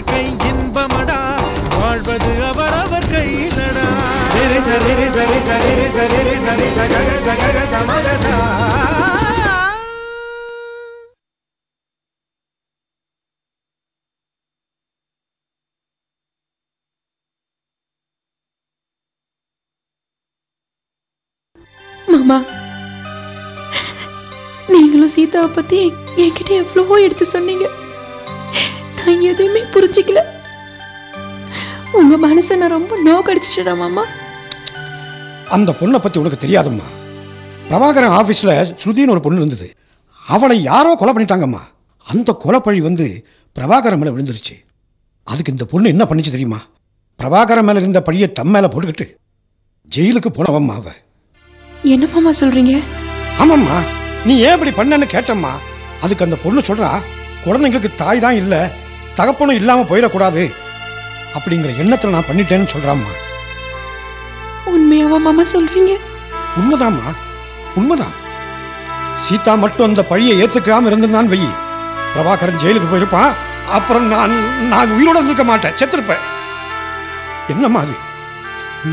வாழ்க்கை இன்பமடா வாழ்வது அவரவர் கையிலடா. சரி சரி சரி சரி சரி சரி சகக சகர சமகசா மாமா நீங்களும் சீதாவை பத்தி என்கிட்ட எவ்வளவோ எடுத்து சொன்னீங்க. நான் எதையுமே புரிஞ்சுக்கல. உங்க மனசை நான் ரொம்ப நோக்கடிச்சிட்டா மாமா? அந்த பொண்ணை பற்றி உனக்கு தெரியாதம்மா. பிரபாகரன் ஆஃபீஸில் ஸ்ருதின்னு ஒரு பொண்ணு இருந்தது. அவளை யாரோ கொலை பண்ணிட்டாங்கம்மா. அந்த கொலைப்பழி வந்து பிரபாகரன் மேலே விழுந்துருச்சு. அதுக்கு இந்த பொண்ணு என்ன பண்ணிச்சு தெரியுமா? பிரபாகரன் மேலே இருந்த பழியை தம் மேலே போட்டுக்கிட்டு ஜெயிலுக்கு போனவம்மா அவ. என்ன மாமா சொல்றீங்க? ஆமாம்மா. நீ ஏன் இப்படி பண்ணன்னு கேட்டம்மா. அதுக்கு அந்த பொண்ணு சொல்றா குழந்தைங்களுக்கு தாய் தான் இல்லை தகப்பனும் இல்லாமல் போயிடக்கூடாது அப்படிங்கிற எண்ணத்தில் நான் பண்ணிட்டேன்னு சொல்கிறாம்மா உண்மையாவா மாமா சொல்றீங்க? உண்மைதாம்மா. உண்மைதான். சீதா மட்டும் அந்த பழியை ஏத்துக்காம இருந்திருந்தான் வெயி பிரபாகரன் ஜெயிலுக்கு போயிருப்பான் அப்புறம் நான் நான் உயிரோட இருந்திருக்க மாட்டேன். செத்திருப்பேன். என்னம்மா அது?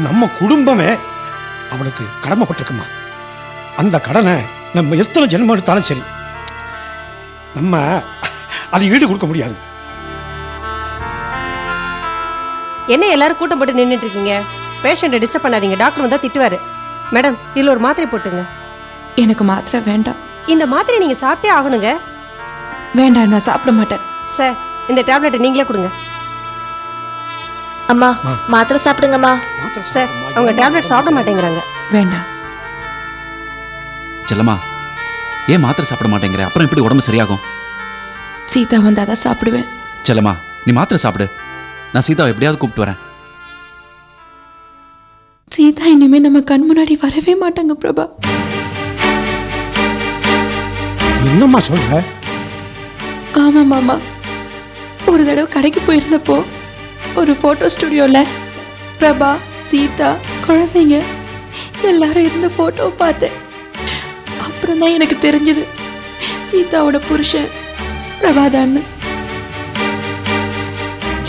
நம்ம குடும்பமே அவளுக்கு கடமைப்பட்டிருக்குமா? அந்த கடனை நம்ம எத்தனை ஜென்மம் எடுத்தாலும் சரி நம்ம அதை ஈடு கொடுக்க முடியாது. என்ன எல்லாரும் கூட்டம் போட்டு நின்றுட்டு இருக்கீங்க பேஷண்ட்டை டிஸ்டர்ப் பண்ணாதீங்க. டாக்டர் வந்தா திட்டுவாரு. மேடம் இதுல ஒரு மாத்திரை போட்டுங்க எனக்கு மாத்திரை வேண்டாம். இந்த மாத்திரை நீங்க சாப்பிட்டே ஆகணுங்க. வேண்டாம் நான் சாப்பிட மாட்டேன். சார் இந்த டேப்லெட்டை நீங்களே கொடுங்க. அம்மா அம்மா. மாத்திரை சாப்பிடுங்கம்மா. சார் அவங்க டேப்லெட் சாப்பிட மாட்டேங்கிறாங்க. வேண்டாம். செல்லம்மா ஏன் மாத்திரை சாப்பிட மாட்டேங்கிற? அப்புறம் எப்படி உடம்பு சரியாகும்? சீதா வந்தாதான் சாப்பிடுவேன். செல்லம்மா நீ மாத்திரை சாப்பிடு. நான் சீதாவை எப்படியாவது கூப்பிட்டு வரேன். சீதா இனிமே நம்ம கண் முன்னாடி வரவே மாட்டாங்க பிரபா. என்னம்மா சொல்ற? ஆமா மாமா. ஒரு தடவை கடைக்கு போயிருந்தப்போ ஒரு போட்டோ ஸ்டுடியோல பிரபா சீதா குழந்தைங்க எல்லாரும் இருந்த போட்டோவை பார்த்தேன். அப்புறம் தான் எனக்கு தெரிஞ்சது சீதாவோட புருஷன் பிரபாதான்னு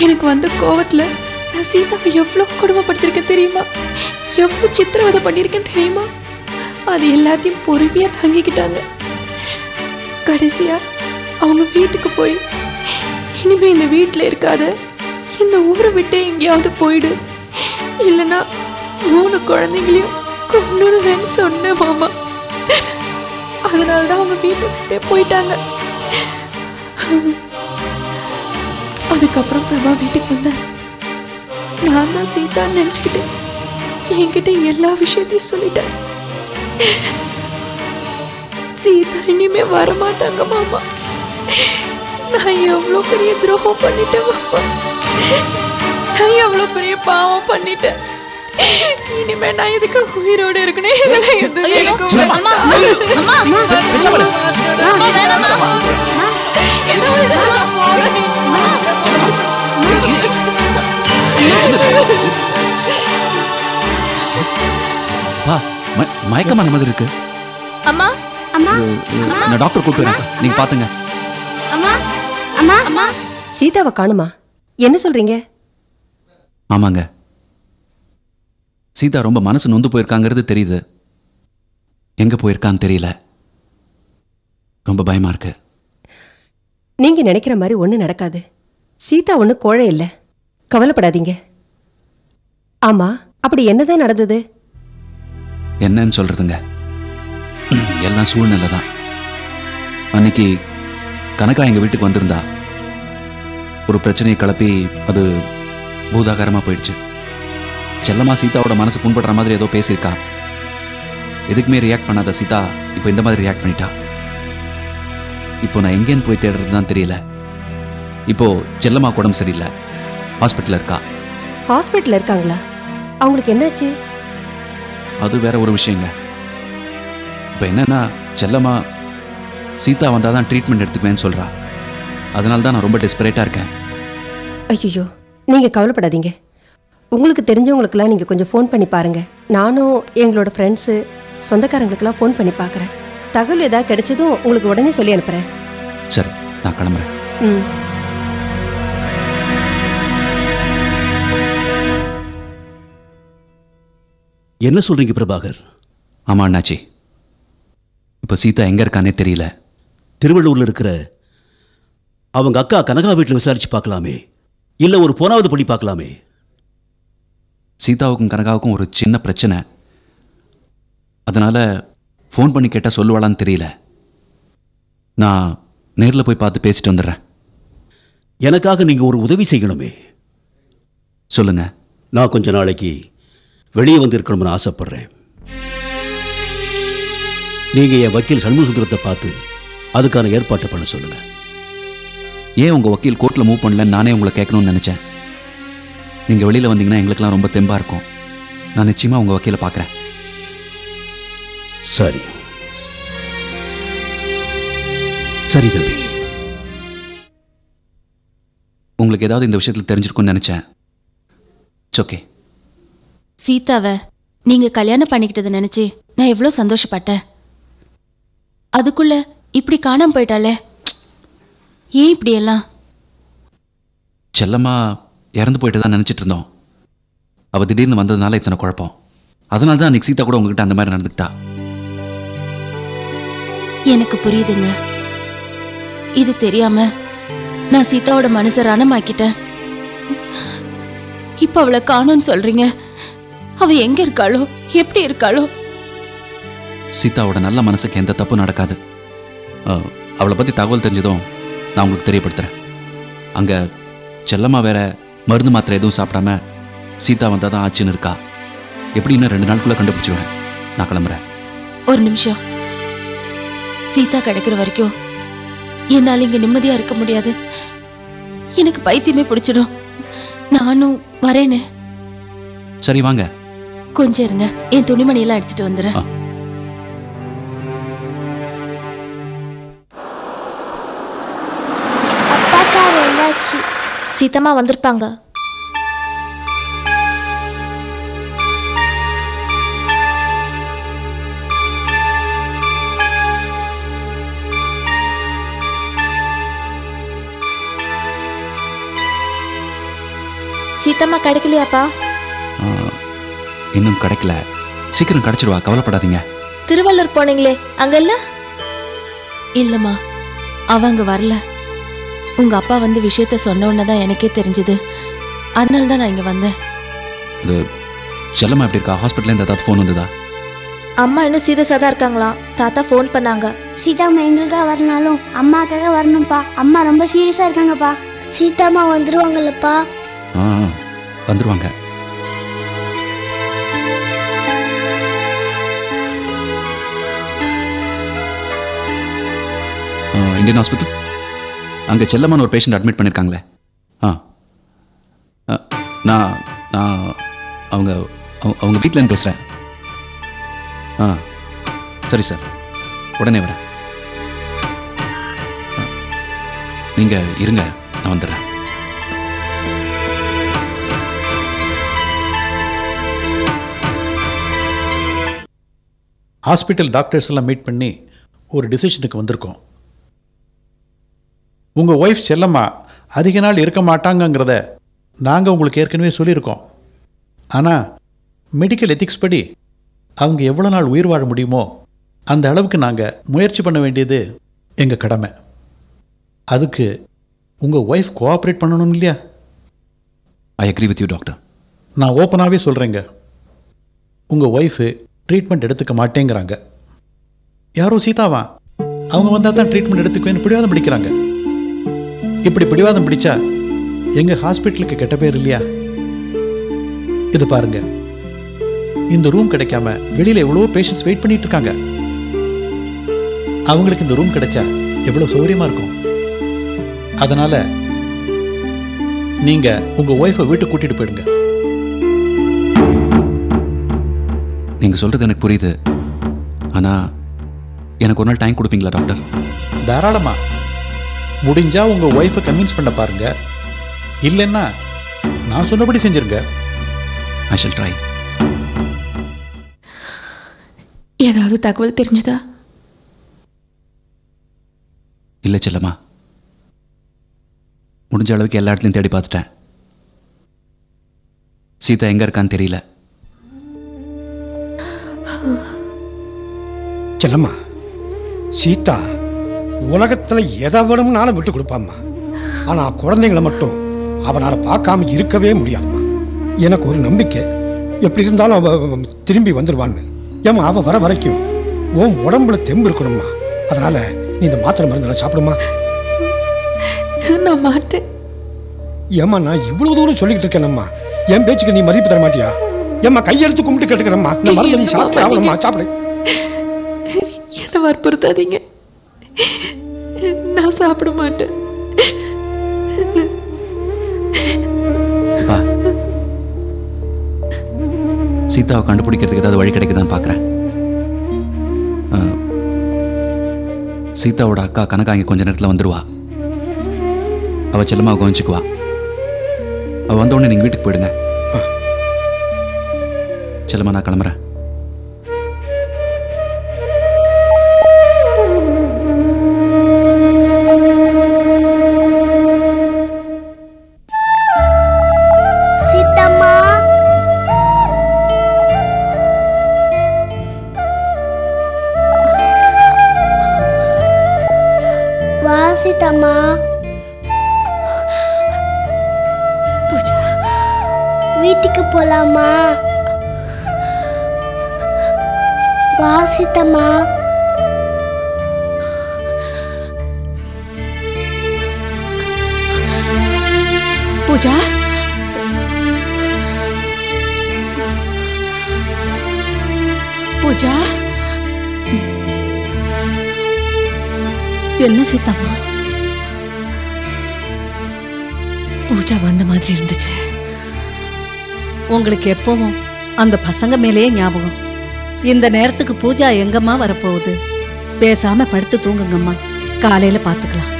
எனக்கு வந்த கோவத்தில் நான் சீதாவை எவ்வளோ கொடுமைப்படுத்திருக்கேன் தெரியுமா? எவ்வளோ சித்திரவதை பண்ணியிருக்கேன் தெரியுமா? அது எல்லாத்தையும் பொறுமையாக தாங்கிக்கிட்டாங்க. கடைசியாக அவங்க வீட்டுக்கு போய் இனிமேல் இந்த வீட்டில் இருக்காத இந்த ஊரை விட்டு எங்கேயாவது போயிடு. இல்லைன்னா மூணு குழந்தைங்களையும் கொண்டுடுவேன்னு சொன்னேன் மாமா. அதனால தான் அவங்க வீட்டை விட்டே போயிட்டாங்க. அதுக்கப்புறம் பிரபா வீட்டுக்கு வந்தார் நான் தான் சீதான்னு நினச்சிக்கிட்டு என்கிட்ட எல்லா விஷயத்தையும் சொல்லிட்டேன் சீதா இனிமே வரமாட்டாங்க மாமா நான் எவ்வளோ பெரிய துரோகம் பண்ணிட்டேன் மாமா நான் எவ்வளோ பெரிய பாவம் பண்ணிட்டேன் இனிமே நான் இதுக்கு உயிரோட இருக்கணும் இதெல்லாம் எதுவும் எனக்கு ம- மயக்கமான மாதிரி இருக்கு. அம்மா அம்மா நான் டாக்டர் கூப்பிட்டு வரேன் நீங்க பாத்துங்க. அம்மா அம்மா அம்மா. சீதாவை காணுமா? என்ன சொல்றீங்க? ஆமாங்க. சீதா ரொம்ப மனசு நொந்து போயிருக்காங்கிறது தெரியுது. எங்க போயிருக்கான்னு தெரியல. ரொம்ப பயமா இருக்கு. நீங்க நினைக்கிற மாதிரி ஒண்ணு நடக்காது. சீதா ஒண்ணு கோழை இல்ல. கவலைப்படாதீங்க. ஆமா அப்படி என்னதான் நடந்தது? என்னன்னு சொல்றதுங்க. எல்லாம் சூழ்நிலை தான். அன்னைக்கு கனகா எங்க வீட்டுக்கு வந்திருந்தா. ஒரு பிரச்சனையை கிளப்பி அது பூதாகரமா போயிடுச்சு. செல்லம்மா சீதாவோட மனசு புண்படுற மாதிரி ஏதோ பேசியிருக்கா. எதுக்குமே ரியாக்ட் பண்ணாத சீதா இப்போ இந்த மாதிரி ரியாக்ட் பண்ணிட்டா. இப்போ நான் எங்கேன்னு போய் தேடுறது தான் தெரியல. இப்போ செல்லம்மா உடம்பு சரியில்லை. ஹாஸ்பிட்டலில் இருக்கா. ஹாஸ்பிட்டல்ல இருக்காங்களா? அவங்களுக்கு என்னாச்சு? அது வேற ஒரு விஷயங்க. இப்போ என்னன்னா செல்லம்மா சீதா வந்தால் தான் ட்ரீட்மெண்ட் எடுத்துக்குவேன்னு சொல்கிறா அதனால தான் நான் ரொம்ப டெஸ்பரேட்டாக இருக்கேன். ஐயோ நீங்க கவலைப்படாதீங்க. உங்களுக்கு தெரிஞ்சவங்களுக்கெல்லாம் நீங்க கொஞ்சம் ஃபோன் பண்ணி பாருங்க. நானும் எங்களோட ஃப்ரெண்ட்ஸு சொந்தக்காரங்களுக்கெல்லாம் ஃபோன் பண்ணி பார்க்குறேன் தகவல் ஏதாவது கிடைச்சதும் உங்களுக்கு உடனே சொல்லி அனுப்புறேன். சரி நான் கிளம்புறேன். ம். என்ன சொல்றீங்க பிரபாகர்? ஆமா அண்ணாச்சி. இப்போ சீதா எங்க இருக்கானே தெரியல. திருவள்ளூர்ல இருக்கிற அவங்க அக்கா கனகா வீட்டில் விசாரிச்சு பார்க்கலாமே. இல்ல ஒரு போனாவது படி பார்க்கலாமே. சீதாவுக்கும் கனகாவுக்கும் ஒரு சின்ன பிரச்சனை. அதனால ஃபோன் பண்ணி கேட்டால் சொல்லுவாளான்னு தெரியல. நான் நேரில் போய் பார்த்து பேசிட்டு வந்துடுறேன். எனக்காக நீங்க ஒரு உதவி செய்யணுமே. சொல்லுங்க. நான் கொஞ்ச நாளைக்கு வெளியே வந்து இருக்கணும்னு ஆசைப்படுறேன். நீங்க என் வக்கீல் சண்முகசுந்தரத்தை பார்த்து அதுக்கான ஏற்பாட்டை பண்ண சொல்லுங்க. ஏன் உங்கள் வக்கீல் கோர்ட்டில் மூவ் பண்ணலன்னு நானே உங்களை கேட்கணும்னு நினச்சேன். நீங்கள் வெளியில் வந்தீங்கன்னா எங்களுக்கெல்லாம் ரொம்ப தெம்பாக இருக்கும். நான் நிச்சயமாக உங்கள் வக்கீலை பார்க்குறேன். சரி. சரி தம்பி. உங்களுக்கு ஏதாவது இந்த விஷயத்தில் தெரிஞ்சிருக்கும்னு நினச்சேன். இட்ஸ் ஓகே சீதாவை நீங்க கல்யாணம் பண்ணிக்கிட்டதை நினைச்சு நான் எவ்வளோ சந்தோஷப்பட்டேன். அதுக்குள்ள இப்படி காணாம போயிட்டாலே ஏன் இப்படி எல்லாம் செல்லம்மா இறந்து போயிட்டு தான் நினச்சிட்டு இருந்தோம். அவள் திடீர்னு வந்ததுனால இத்தனை குழப்பம். அதனால தான் அன்னைக்கு சீதா கூட உங்ககிட்ட அந்த மாதிரி நடந்துக்கிட்டா. எனக்கு புரியுதுங்க. இது தெரியாம நான் சீதாவோட மனசை ரணமாக்கிட்டேன். இப்ப அவளை காணோன்னு சொல்றீங்க. அவ எங்க இருக்காளோ? எப்படி இருக்காளோ? சீதாவோட நல்ல மனசுக்கு எந்த தப்பும் நடக்காது. அவளை பற்றி தகவல் தெரிஞ்சதும் நான் உங்களுக்கு தெரியப்படுத்துகிறேன் அங்கே செல்லம்மா வேற மருந்து மாத்திரை எதுவும் சாப்பிடாம சீதா வந்தால் தான் ஆச்சுன்னு இருக்கா. எப்படி இன்னும் ரெண்டு நாளுக்குள்ளே கண்டுபிடிச்சிடுவேன் நான் கிளம்புறேன். ஒரு நிமிஷம். சீதா கிடைக்கிற வரைக்கும் என்னால இங்க நிம்மதியா இருக்க முடியாது. எனக்கு பைத்தியமே பிடிச்சிடும். நானும் வரேனே. சரி வாங்க. கொஞ்சம் இருங்க. என் துணிமணி எல்லாம் எடுத்துட்டு வந்துடுறேன். சீத்தம்மா வந்திருப்பாங்க. சீத்தம்மா கிடைக்கலையாப்பா? இன்னும் கிடைக்கல. சீக்கிரம் கிடைச்சிடுவா கவலைப்படாதீங்க. திருவள்ளூர் போனீங்களே அங்கெல்லாம்? இல்லம்மா அவ அங்க வரல. உங்க அப்பா வந்து விஷயத்த சொன்ன உடனே தான் எனக்கே தெரிஞ்சது. அதனால தான் நான் இங்க வந்தேன். இது செல்லம்மா எப்படி இருக்கா? ஹாஸ்பிட்டல்லேருந்து ஏதாவது ஃபோன் வந்ததா? அம்மா இன்னும் சீரியஸாக தான் இருக்காங்களாம். தாத்தா ஃபோன் பண்ணாங்க. சீதாம்மா எங்களுக்காக வரனாலும் அம்மாக்காக வரணும்ப்பா. அம்மா ரொம்ப சீரியஸா இருக்காங்கப்பா. சீதாம்மா வந்துருவாங்கல்லப்பா. ஆ, வந்துருவாங்க. Indian hospital? அங்கே செல்லமான ஒரு பேஷண்ட் அட்மிட் பண்ணியிருக்காங்களே ஆ. ஆ, நான் நான் அவங்க- அவங்க வீட்டிலேருந்து பேசுகிறேன் ஆ. சரி சார் உடனே வரேன். நீங்கள் இருங்க நான் வந்துடுறேன். ஹாஸ்பிட்டல் டாக்டர்ஸ் எல்லாம் மீட் பண்ணி ஒரு டிசிஷனுக்கு வந்திருக்கோம். உங்கள் ஒய்ஃப் செல்லம்மா அதிக நாள் இருக்க மாட்டாங்கங்கிறத நாங்கள் உங்களுக்கு ஏற்கனவே சொல்லியிருக்கோம். ஆனால் மெடிக்கல் எத்திக்ஸ் படி அவங்க எவ்வளோ நாள் உயிர் வாழ முடியுமோ அந்த அளவுக்கு நாங்கள் முயற்சி பண்ண வேண்டியது எங்கள் கடமை. அதுக்கு உங்கள் ஒய்ஃப் கோஆப்ரேட் பண்ணணும் இல்லையா? I agree with you doctor நான் ஓப்பனாகவே சொல்கிறேங்க உங்கள் ஒய்ஃபு ட்ரீட்மெண்ட் எடுத்துக்க மாட்டேங்கிறாங்க. யாரோ சீதாவா? அவங்க வந்தால் தான் ட்ரீட்மெண்ட் எடுத்துக்குவேன்னு பிடிவாதம் பிடிக்கிறாங்க. இப்படி பிடிவாதம் பிடிச்சா எங்கள் ஹாஸ்பிட்டலுக்கு கெட்ட பேர் இல்லையா? இது பாருங்க. இந்த ரூம் கிடைக்காம வெளியில் எவ்வளோ பேஷண்ட்ஸ் வெயிட் பண்ணிட்டு இருக்காங்க. அவங்களுக்கு இந்த ரூம் கிடைச்சா எவ்வளோ சௌகரியமா இருக்கும்? அதனால நீங்க உங்க ஒய்ஃபை வீட்டுக்கு கூட்டிட்டு போயிடுங்க. நீங்கள் சொல்கிறது எனக்கு புரியுது. ஆனால் எனக்கு ஒரு நாள் டைம் கொடுப்பீங்களா டாக்டர் தாராளமா. முடிஞ்சா உங்க ஒய்ஃபை கன்வின்ஸ் பண்ண பாருங்க. இல்லைன்னா நான் சொன்னபடி செஞ்சிருங்க. ஐ ஷல் ட்ரை ஏதாவது தகவல் தெரிஞ்சுதா? இல்லை செல்லம்மா. முடிஞ்ச அளவுக்கு எல்லா இடத்துலையும் தேடி பார்த்துட்டேன். சீதா எங்கே இருக்கான்னு தெரியல. செல்லம்மா சீதா. உலகத்துல எதை வேணும்னாலும் விட்டு கொடுப்பாம்மா. ஆனா குழந்தைங்களை மட்டும் அவனால பார்க்காம இருக்கவே முடியாதும்மா. எனக்கு ஒரு நம்பிக்கை. எப்படி இருந்தாலும் அவ திரும்பி வந்துடுவான்னு ஏம்மா அவ வர வரைக்கும் உன் உடம்புல தெம்பு இருக்கணும்மா. அதனால நீ இந்த மாத்திரை மருந்தெல்லாம் சாப்பிடுமா? நான் மாட்டேன். ஏம்மா நான் இவ்வளவு தூரம் சொல்லிக்கிட்டு இருக்கேனம்மா. என் பேச்சுக்கு நீ மதிப்பு தர மாட்டியா? ஏம்மா கையெழுத்து கும்பிட்டு கேட்டுக்கிறம்மா. இந்த மருந்து நீ சாப்பிட்டு ஆகணும்மா. சாப்பிடு. என்ன வற்புறுத்தாதீங்க. நான் சாப்பிட மாட்டேன். அப்பா. சீதாவை கண்டுபிடிக்கிறதுக்கு ஏதாவது வழி கிடைக்குதான்னு பார்க்குறேன். சீதாவோட அக்கா கனகா இங்கே கொஞ்ச நேரத்தில் வந்துடுவா அவ செல்லமாக கவனிச்சுக்குவா. அவ வந்த உடனே நீங்கள் வீட்டுக்கு போயிடுங்க. செல்லம்மா நான் கிளம்புறேன். வா பூஜா? பூஜா? என்ன சீதாம்மா பூஜா வந்த மாதிரி இருந்துச்சு. உங்களுக்கு எப்பவும் அந்த பசங்க மேலேயே ஞாபகம். இந்த நேரத்துக்கு பூஜா எங்கம்மா வரப்போகுது? பேசாம படுத்து தூங்குங்கம்மா. காலையில பாத்துக்கலாம்.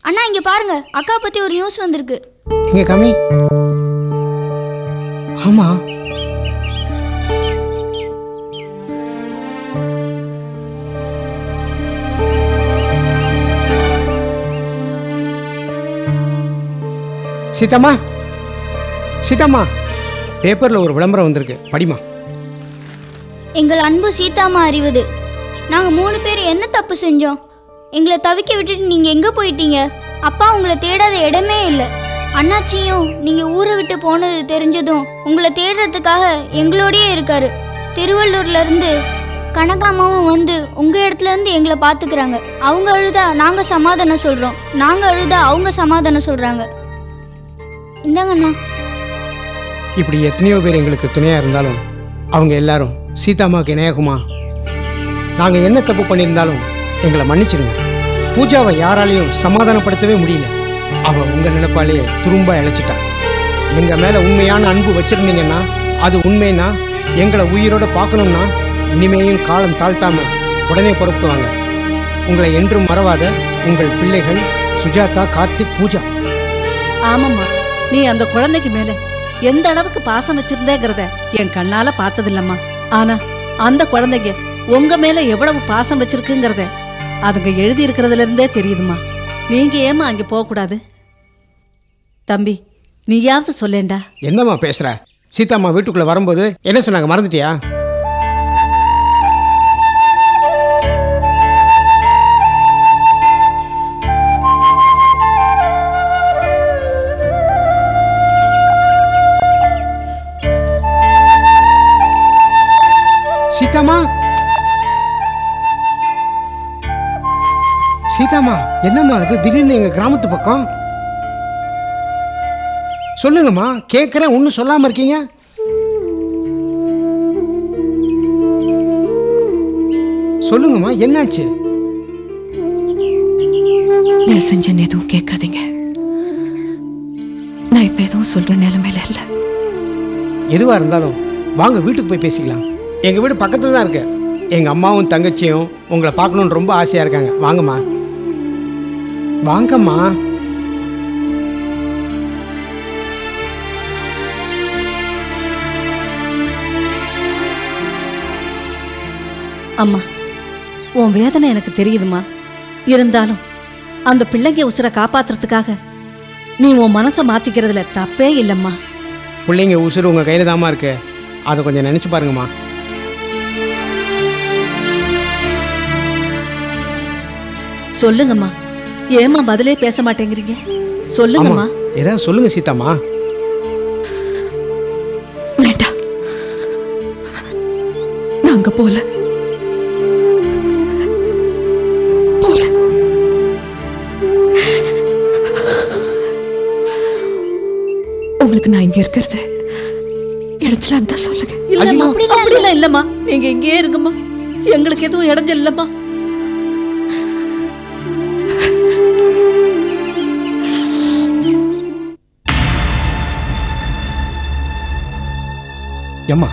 அண்ணா இங்க பாருங்க. அக்கா பத்தி ஒரு நியூஸ் வந்திருக்கு. இங்க கம்மி. ஆமா. சீதாம்மா? சீதாம்மா பேப்பரில் ஒரு விளம்பரம் வந்திருக்கு. படிமா எங்கள் அன்பு சீதாமா அறிவது. நாங்கள் மூணு பேர் என்ன தப்பு செஞ்சோம்? எங்களை தவிக்க விட்டுட்டு நீங்கள் எங்கே போயிட்டீங்க? அப்பா உங்களை தேடாத இடமே இல்லை. அண்ணாச்சியும் நீங்கள் ஊரை விட்டு போனது தெரிஞ்சதும் உங்களை தேடுறதுக்காக எங்களோடயே இருக்காரு. திருவள்ளூர்லேருந்து கனகாமாவும் வந்து உங்கள் இடத்துலேருந்து எங்களை பார்த்துக்கிறாங்க அவங்க அழுதா நாங்கள் சமாதானம் சொல்கிறோம் நாங்கள் அழுதா அவங்க சமாதானம் சொல்கிறாங்க இந்தாங்கண்ணா. இப்படி எத்தனையோ பேர் எங்களுக்கு துணையா இருந்தாலும் அவங்க எல்லாரும் சீதாம்மாவுக்கு இணையாகுமா. நாங்க என்ன தப்பு பண்ணியிருந்தாலும் எங்களை மன்னிச்சிடுங்க பூஜாவை யாராலையும் சமாதானப்படுத்தவே முடியல. அவ உங்க நினைப்பாலேயே துரும்ப இழைச்சிட்டா. எங்க மேல உண்மையான அன்பு வச்சிருந்தீங்கன்னா அது உண்மைன்னா எங்களை உயிரோட பார்க்கணும்னா இனிமேயும் காலம் தாழ்த்தாம உடனே பொறுப்புவாங்க உங்களை என்றும் மறவாத உங்கள் பிள்ளைகள் சுஜாதா கார்த்திக் பூஜா. ஆமாம்மா. நீ அந்த குழந்தைக்கு மேல எந்த அளவுக்கு பாசம் வச்சிருந்தேங்கிறத என் கண்ணால பார்த்ததில்லம்மா. ஆனா அந்த குழந்தைங்க உங்க மேல எவ்வளவு பாசம் வச்சிருக்குங்கிறத அதுங்க எழுதி இருக்கிறதுல இருந்தே தெரியுதுமா நீங்க ஏமா அங்க போக கூடாது தம்பி நீயாவது சொல்லேண்டா. என்னம்மா பேசுற? சீதாம்மா வீட்டுக்குள்ள வரும்போது என்ன சொன்னாங்க மறந்துட்டியா? சீதாம்மா சீதாம்மா என்னம்மா அது திடீர்னு எங்க கிராமத்து பக்கம். சொல்லுங்கம்மா கேட்குறேன் ஒன்றும் சொல்லாம இருக்கீங்க? சொல்லுங்கம்மா என்னாச்சு? தயவு செஞ்சு எதுவும் கேட்காதீங்க. நான் இப்ப எதுவும் சொல்ற நிலைமையில இல்லை. எதுவா இருந்தாலும் வாங்க வீட்டுக்கு போய் பேசிக்கலாம். எங்கள் வீடு பக்கத்தில் தான் இருக்கு. எங்கள் அம்மாவும் தங்கச்சியும் உங்களை பார்க்கணும்னு ரொம்ப ஆசையாக இருக்காங்க. வாங்கம்மா. வாங்கம்மா. அம்மா உன் வேதனை எனக்கு தெரியுதுமா இருந்தாலும் அந்த பிள்ளைங்க உசுரை காப்பாத்துறதுக்காக நீ உன் மனசை மாத்திக்கிறதுல தப்பே இல்லைம்மா. பிள்ளைங்க உசுறு உங்க கையில் தாம்மா இருக்கு. அதை கொஞ்சம் நினைச்சு பாருங்கம்மா. சொல்லுங்கம்மா. ஏம்மா பதிலே பேச மாட்டேங்கிறீங்க? சொல்லுங்கம்மா. ஏதாவது சொல்லுங்க சீதாம்மா. வேண்டாம் நாங்க போல. போல. உங்களுக்கு நான் இங்க இருக்கிறது இடத்துலான்னு தான் சொல்லுங்க. இல்லம்மா அப்படிலாம் இல்லம்மா. நீங்க இங்கேயே இருங்கம்மா. எங்களுக்கு எதுவும் இடைஞ்சல் இல்லம்மா. ஏம்மா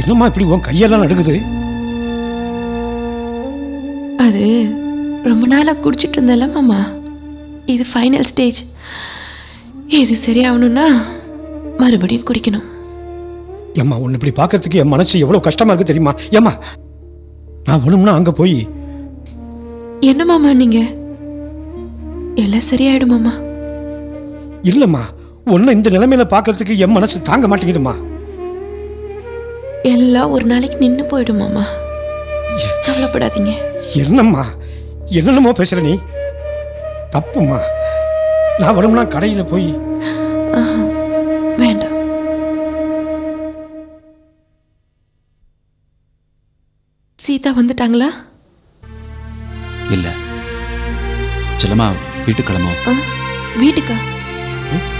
என்னம்மா இப்படி உன் கையெல்லாம் நடுங்குது? அது ரொம்ப நாளா குடிச்சிட்டு இருந்தேன்ல மாமா. இது ஃபைனல் ஸ்டேஜ் இது சரியாகணும்னா மறுபடியும் குடிக்கணும். ஏம்மா உன்னை இப்படி பார்க்கறதுக்கு என் மனசு எவ்வளவு கஷ்டமா இருக்கு தெரியுமா? ஏம்மா நான் வேணும்னா அங்க போய் என்ன மாமா நீங்க? எல்லாம் சரியாயிடும் மாமா. இல்லம்மா உன்னை இந்த நிலைமையில பார்க்கறதுக்கு என் மனசு தாங்க மாட்டேங்குதுமா எல்லாம் ஒரு நாளைக்கு நின்று போயிடும் மாமா. கவலைப்படாதீங்க. என்னம்மா? என்னென்னமோ பேசுற நீ? தப்புமா நான் வேணும்னா கடையில போய் வேண்டாம். சீதா வந்துட்டாங்களா? இல்ல. செல்லம்மா வீட்டுக்கு கிளம்பும் வீட்டுக்கா?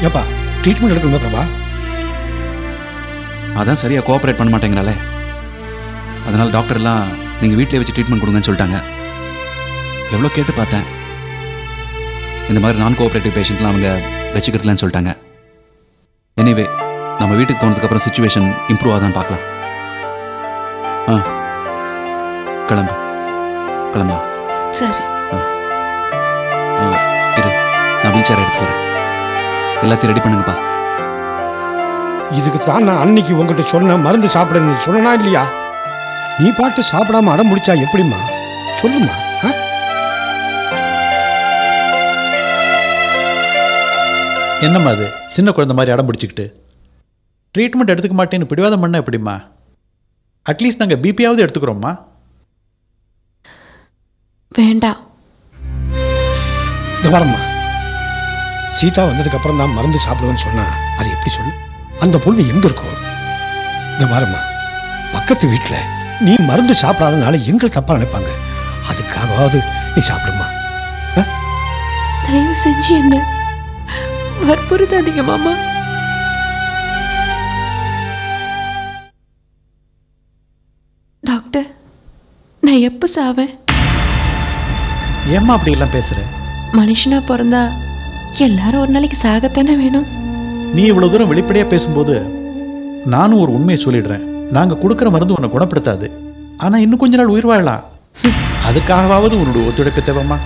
ஏப்பா ட்ரீட்மெண்ட் எடுக்கணுமா பிரபா? அதான் சரியா கோஆப்ரேட் பண்ண மாட்டேங்கிறாளே. அதனால டாக்டர் எல்லாம் நீங்க வீட்டிலே வச்சு ட்ரீட்மெண்ட் கொடுங்கன்னு சொல்லிட்டாங்க. எவ்வளோ கேட்டு பார்த்தேன். இந்த மாதிரி நான் கோஆப்ரேட்டிவ் பேஷண்ட்லாம் அவங்க வச்சுக்கிறதுலன்னு சொல்லிட்டாங்க. எனிவே நம்ம வீட்டுக்கு போனதுக்கப்புறம் சுச்சுவேஷன் இம்ப்ரூவ் ஆகாதான் பார்க்கலாம். ஆ கிளம்பு. கிளம்பலாம் சரி. ஆ, இரு. நான் வீல் சேர் எடுத்துட்டு வரேன். எல்லாத்தையும் ரெடி பண்ணுங்கப்பா. இதுக்கு தான் நான் அன்னைக்கு உங்ககிட்ட சொன்ன மருந்து சாப்பிடுன்னு சொன்னா இல்லையா? நீ பாட்டு சாப்பிடாம அடம் முடிச்சா எப்படிம்மா? சொல்லுமா? என்னம்மா அது? சின்ன குழந்தை மாதிரி அடம் பிடிச்சிக்கிட்டு. ட்ரீட்மெண்ட் எடுத்துக்க மாட்டேன்னு பிடிவாதம் பண்ண எப்படிம்மா? அட்லீஸ்ட் நாங்கள் பிபியாவது எடுத்துக்கிறோம்மா. வேண்டாம் இந்த வரம்மா சீதா வந்ததுக்கு அப்புறம் தான் மருந்து சாப்பிடுவேன்னு சொன்னா அது எப்படி சொல்லு? அந்த பொண்ணு எங்க இருக்கும் இந்த வரம்மா பக்கத்து வீட்டுல நீ மருந்து சாப்பிடாதனால எங்களை தப்பா நினைப்பாங்க. அதுக்காகவாவது நீ சாப்பிடுமா? தயவு செஞ்சு என்ன வற்புறுத்தாதீங்க மாமா. டாக்டர் நான் எப்போ சாவேன்? ஏம்மா அப்படி எல்லாம் பேசுற? மனுஷனா பிறந்தா எல்லாரும் ஒரு நாளைக்கு சாகத்தானே வேணும்? நீ இவ்வளவு தூரம் வெளிப்படையா பேசும்போது நானும் ஒரு உண்மையை சொல்லிடுறேன். நாங்க கொடுக்குற மருந்து உன்னை குணப்படுத்தாது. ஆனா இன்னும் கொஞ்ச நாள் உயிர் வாழலாம். அதுக்காகவாவது உன்னோட ஒத்துழைப்பு தேவைம்மா?